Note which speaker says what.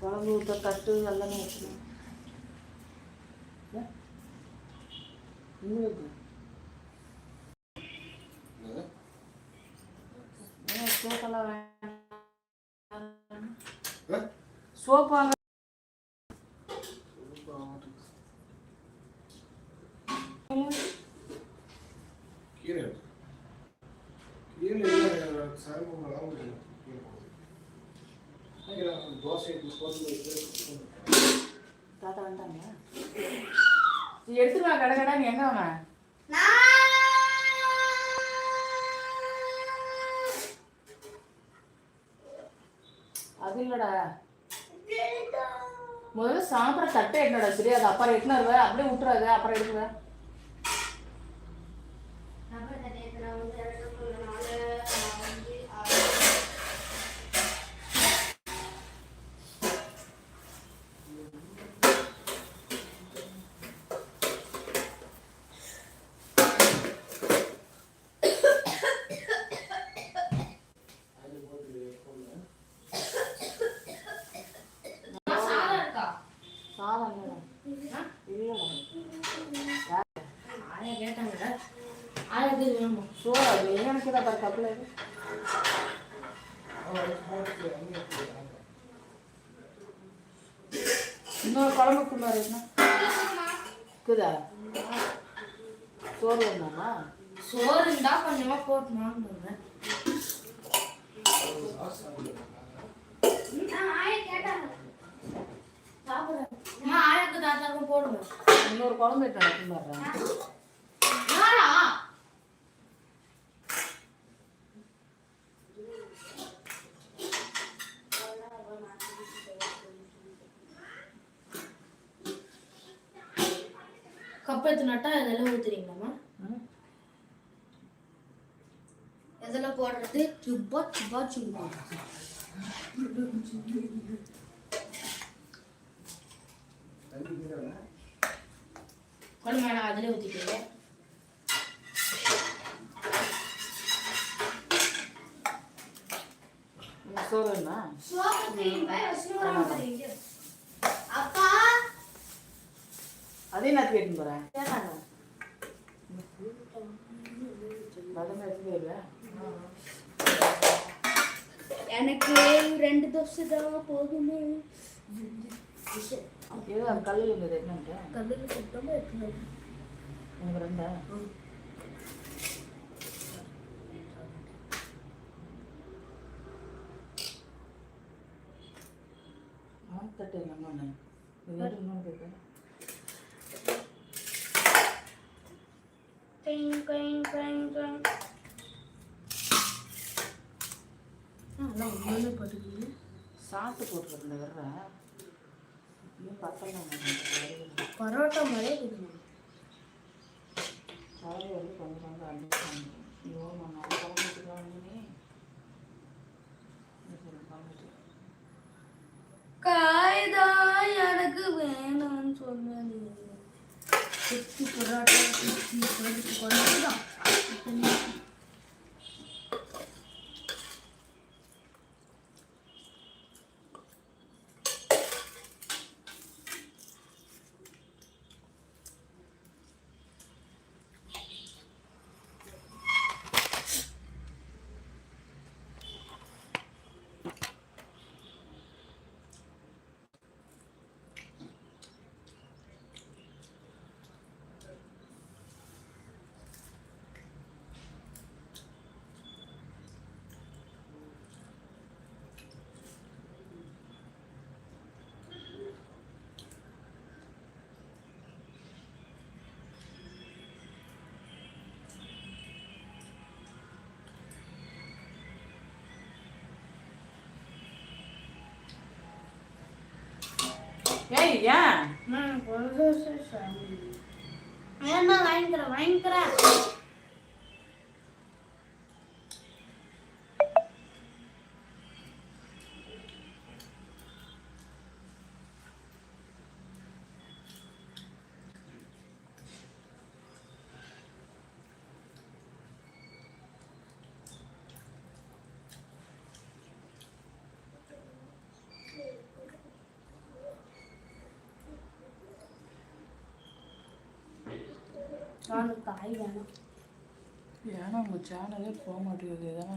Speaker 1: குழம்பு ஊற்ற தட்டு எல்லாமே வச்சுக்கணும் இன்னும் சோப்பெல்லாம் வேண்டாம்
Speaker 2: கீரை தோசை
Speaker 1: தாத்தா நீ எடுத்துருவா கடை கடை நீ எங்க அவன்? அது இல்லடா. முதல்ல சாப்பிட்ற தட்டை என்னடா சரி அது அப்புறம் எட்டுனாருவ அப்படியே விட்டுறாது அப்புறம் எடுக்குவ
Speaker 3: சாதம் இருக்கா
Speaker 1: சாதம்
Speaker 3: ஆயா கேட்டாங்க ஆயா வேணுமா?
Speaker 1: சோறு அது. எனக்கு தான் பாரு கப்பில் இன்னொரு குழம்புக்கு மாதிரி என்ன? இருக்குதா? சோறு வேணுமா
Speaker 3: சோறு இருந்தா கொஞ்சமா போட்டு வாங்குங்க
Speaker 1: இன்னொரு குழம்பு எடுத்து
Speaker 3: யாரா? கப்பத்து நட்டா இதெல்லாம் ஊத்துறீங்களாம்மா? எதில் போடுறது? சுப்பா சுப்பா சுப்பா குழம்பு வேணாம் அதிலே ஊற்றிட்டீங்க
Speaker 1: இன்னும் சோறு வேணுமா?
Speaker 3: அப்பா!
Speaker 1: அதையும் நான் கேட்டு
Speaker 3: எனக்கு ரெண்டு தோசை தான் போதுமே.
Speaker 1: ஏதோ அந்த கல்லில் இருந்தது என்னன்ட்டு
Speaker 3: கல்லில் சுத்தமாக இருக்கணும்
Speaker 1: உனக்கு ரெண்டா? தட்டு நம்ம வேறு இன்னொன்று கேட்குறேன்
Speaker 3: கைங் கைங் கைங் கைங் அதெல்லாம் ஒன்றுமே பட்டுக்குது
Speaker 1: சாப்பிட்டு போட்டுருக்கேன் வேற.
Speaker 3: பரோட்டா மாதிரி இருக்குதுமா
Speaker 1: காலை வந்து கொஞ்சம் கொஞ்சம் ஐயோ நான் நல்லா
Speaker 3: காய்தான் எனக்கு வேணும்னு சொன்னது. குத்தி பரோட்டா குத்தி பரோட்டா.
Speaker 1: ஏய் ஏன்?
Speaker 3: வேணா வாங்கிக்கிறேன் வாங்கிக்கிறேன் சேனல் காய் வேணும்.
Speaker 1: ஏன்னா உங்கள் சேனலே போக மாட்டேங்குது. எதனா